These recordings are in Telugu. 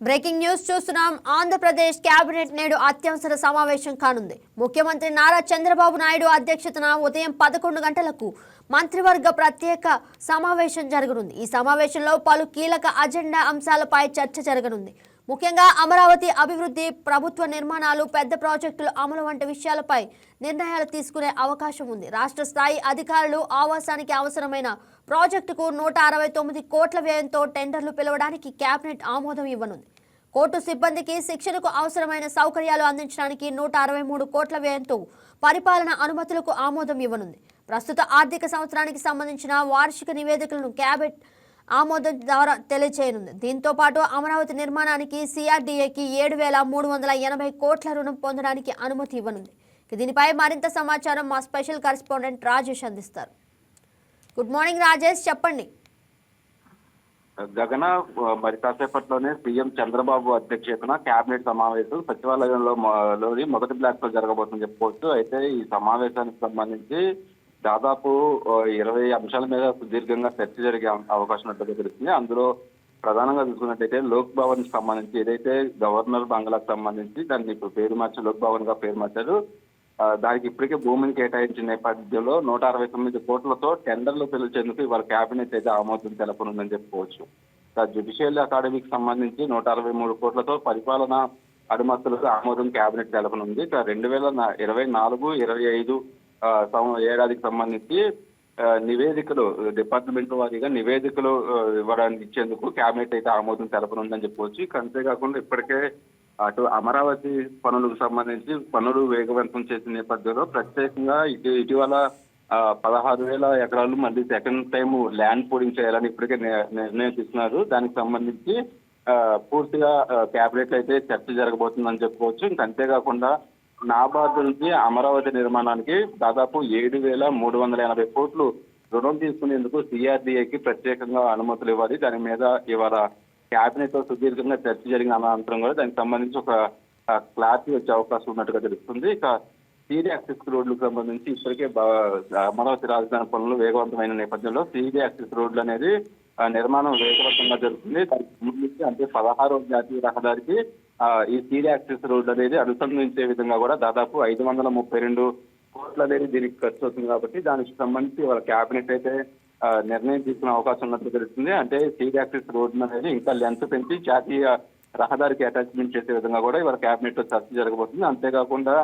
బ్రేకింగ్ న్యూస్ చూస్తున్నాం. ఆంధ్రప్రదేశ్ కేబినెట్ నేడు అత్యవసర సమావేశం కానుంది. ముఖ్యమంత్రి నారా చంద్రబాబు నాయుడు అధ్యక్షతన ఉదయం పదకొండు గంటలకు మంత్రివర్గ ప్రత్యేక సమావేశం జరగనుంది. ఈ సమావేశంలో పలు కీలక అజెండా అంశాలపై చర్చ జరగనుంది. ముఖ్యంగా అమరావతి అభివృద్ధి ప్రభుత్వ నిర్మాణాలు పెద్ద ప్రాజెక్టులు అమలు వంటి విషయాలపై నిర్ణయాలు తీసుకునే అవకాశం ఉంది. రాష్ట్ర స్థాయి అధికారులు ఆవాసానికి అవసరమైన ప్రాజెక్టుకు నూట అరవై తొమ్మిది కోట్ల వ్యయంతో టెండర్లు పిలవడానికి కేబినెట్ ఆమోదం ఇవ్వనుంది. కోర్టు సిబ్బందికి శిక్షణకు అవసరమైన సౌకర్యాలు అందించడానికి నూట అరవై మూడు కోట్ల వ్యయంతో పరిపాలన అనుమతులకు ఆమోదం ఇవ్వనుంది. ప్రస్తుత ఆర్థిక సంవత్సరానికి సంబంధించిన వార్షిక నివేదికలను క్యాబినెట్ ఆమోదం ద్వారా తెలియచేయనుంది. దీంతో పాటు అమరావతి నిర్మాణానికి సిఆర్డీఏకి ఏడు వేల మూడు వందల ఎనభై కోట్ల రుణం పొందడానికి అనుమతి ఇవ్వనుంది. దీనిపై మరింత సమాచారం మా స్పెషల్ కరెస్పాండెంట్ రాజేష్ అందిస్తారు. గుడ్ మార్నింగ్ రాజేష్ చెప్పండి. గగన మరి కాసేపట్లోనే సీఎం చంద్రబాబు అధ్యక్షతన కేబినెట్ సమావేశం సచివాలయంలో లోని మొదటి బ్లాక్లో జరగబోతుందని చెప్పుకోవచ్చు అయితే ఈ సమావేశానికి సంబంధించి దాదాపు ఇరవై అంశాల మీద సుదీర్ఘంగా చర్చ జరిగే అవకాశం ఉన్నట్టుగా తెలుస్తుంది. అందులో ప్రధానంగా చూసుకున్నట్టయితే లోక్ భవన్ సంబంధించి ఏదైతే గవర్నర్ బంగ్లాకు సంబంధించి దాన్ని ఇప్పుడు పేరు మార్చి లోక్ భవన్గా పేరు మార్చారు దానికి ఇప్పటికే భూమిని కేటాయించిన నేపథ్యంలో నూట అరవై తొమ్మిది కోట్లతో టెండర్లు పిలిచేందుకు ఇవాళ కేబినెట్ అయితే ఆమోదం తెలపనుందని చెప్పుకోవచ్చు. జుడిషియల్ అకాడమీకి సంబంధించి నూట అరవై మూడు కోట్లతో పరిపాలన అనుమతులకు ఆమోదం కేబినెట్ తెలపనుంది. రెండు వేల ఇరవై నాలుగు ఇరవై ఐదు ఏడాదికి సంబంధించి నివేదికలు డిపార్ట్మెంట్ వారీగా నివేదికలు ఇవ్వడానికి ఇచ్చేందుకు కేబినెట్ అయితే ఆమోదం తెలపనుందని చెప్పవచ్చు ఇక అంతేకాకుండా ఇప్పటికే అటు అమరావతి పనులకు సంబంధించి పనులు వేగవంతం చేసిన నేపథ్యంలో ప్రత్యేకంగా ఇటు ఇటీవల పదహారు వేల ఎకరాలు మళ్ళీ సెకండ్ టైం ల్యాండ్ పూడింగ్ చేయాలని ఇప్పటికే నిర్ణయం తీసుకున్నారు. దానికి సంబంధించి పూర్తిగా క్యాబినెట్ అయితే చర్చ జరగబోతుందని చెప్పుకోవచ్చు. ఇంకా అంతేకాకుండా నాబార్డు నుంచి అమరావతి నిర్మాణానికి దాదాపు ఏడు వేల మూడు వందల ఎనభై కోట్లు రుణం తీసుకునేందుకు సిఆర్డీఏకి ప్రత్యేకంగా అనుమతులు ఇవ్వాలి. దాని మీద ఇవాళ కేబినెట్ సుదీర్ఘంగా చర్చ జరిగిన అనంతరం కూడా దానికి సంబంధించి ఒక క్లారిటీ వచ్చే అవకాశం ఉన్నట్టుగా తెలుస్తుంది. ఇక సీడీ యాక్సెస్ రోడ్లకు సంబంధించి ఇప్పటికే బా- అమరావతి రాజధాని పనులు వేగవంతమైన నేపథ్యంలో సీడీ యాక్సెస్ రోడ్లు అనేది నిర్మాణం వేగవంతంగా జరుగుతుంది. దానికి సంబంధించి అంటే పదహారో జాతీయ రహదారికి ఈ సీడీ యాక్సెస్ రోడ్లు అనేది అనుసంధించే విధంగా కూడా దాదాపు ఐదు వందల ముప్పై రెండు కోట్లు అనేది దీనికి ఖర్చు అవుతుంది కాబట్టి దానికి సంబంధించి వాళ్ళ క్యాబినెట్ అయితే నిర్ణయం తీసుకునే అవకాశం ఉన్నట్లు తెలుస్తుంది. అంటే సీడ్ యాక్సిస్ రోడ్డు అనేది ఇంకా లెంత్ పెంచి జాతీయ రహదారికి అటాచ్మెంట్ చేసే విధంగా కూడా ఇవాళ కేబినెట్లో చర్చ జరగబోతుంది. అంతేకాకుండా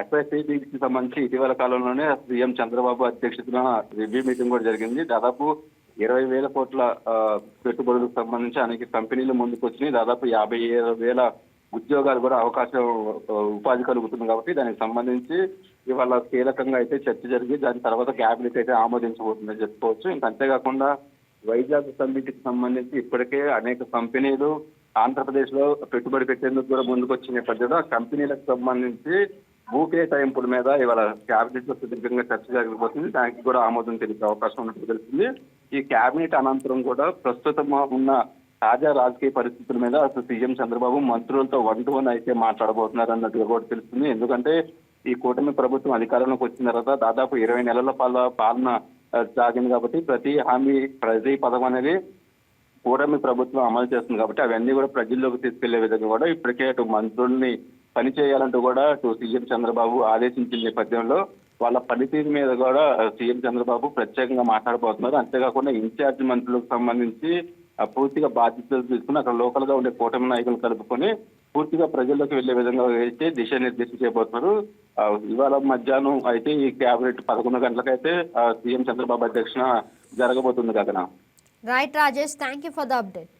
ఎస్ఐసిబికి సంబంధించి ఇటీవల కాలంలోనే సీఎం చంద్రబాబు అధ్యక్షతన రివ్యూ మీటింగ్ కూడా జరిగింది. దాదాపు ఇరవై వేల కోట్ల పెట్టుబడులకు సంబంధించి అనేక కంపెనీలు ముందుకు వచ్చినాయి దాదాపు యాభై ఏడు వేల ఉద్యోగాలు కూడా అవకాశం ఉపాధి కలుగుతుంది కాబట్టి దానికి సంబంధించి ఇవాళ కీలకంగా అయితే చర్చ జరిగి దాని తర్వాత క్యాబినెట్ అయితే ఆమోదించబోతుందని చెప్పుకోవచ్చు. ఇంకా అంతేకాకుండా వైజాగ్ సమ్మిట్కి సంబంధించి ఇప్పటికే అనేక కంపెనీలు ఆంధ్రప్రదేశ్లో పెట్టుబడి పెట్టేందుకు కూడా ముందుకొచ్చిన నేపథ్యంలో ఆ కంపెనీలకు సంబంధించి భూ కేటాయింపుల మీద ఇవాళ క్యాబినెట్లో సుదీర్ఘంగా చర్చ జరగబోతుంది. దానికి కూడా ఆమోదం తెలిపే అవకాశం ఉన్నట్టు తెలుస్తుంది. ఈ క్యాబినెట్ అనంతరం కూడా ప్రస్తుతం ఉన్న తాజా రాజకీయ పరిస్థితుల మీద అసలు సీఎం చంద్రబాబు మంత్రులతో వన్ టు వన్ అయితే మాట్లాడబోతున్నారు అన్నట్టుగా కూడా తెలుస్తుంది. ఎందుకంటే ఈ కూటమి ప్రభుత్వం అధికారంలోకి వచ్చిన తర్వాత దాదాపు ఇరవై నెలల పాల పాలన సాగింది కాబట్టి ప్రతి హామీ ప్రతి పదం అనేది కూటమి ప్రభుత్వం అమలు చేస్తుంది కాబట్టి అవన్నీ కూడా ప్రజల్లోకి తీసుకెళ్ళే విధంగా కూడా ఇప్పటికే అటు మంత్రుల్ని పని చేయాలంటూ కూడా అటు సీఎం చంద్రబాబు ఆదేశించిన నేపథ్యంలో వాళ్ళ పనితీరు మీద కూడా సీఎం చంద్రబాబు ప్రత్యేకంగా మాట్లాడబోతున్నారు. అంతేకాకుండా ఇన్ఛార్జ్ మంత్రులకు సంబంధించి పూర్తిగా బాధ్యతలు తీసుకుని అక్కడ లోకల్గా ఉండే కూటమి నాయకులు కలుపుకొని పూర్తిగా ప్రజల్లోకి వెళ్ళే విధంగా అయితే దిశానిర్దేశం చేయబోతున్నారు. ఇవాళ మధ్యాహ్నం అయితే ఈ కేబినెట్ పదకొండు గంటలకైతే సీఎం చంద్రబాబు అధ్యక్షణ జరగబోతుంది కదా right Rajesh thank you for the update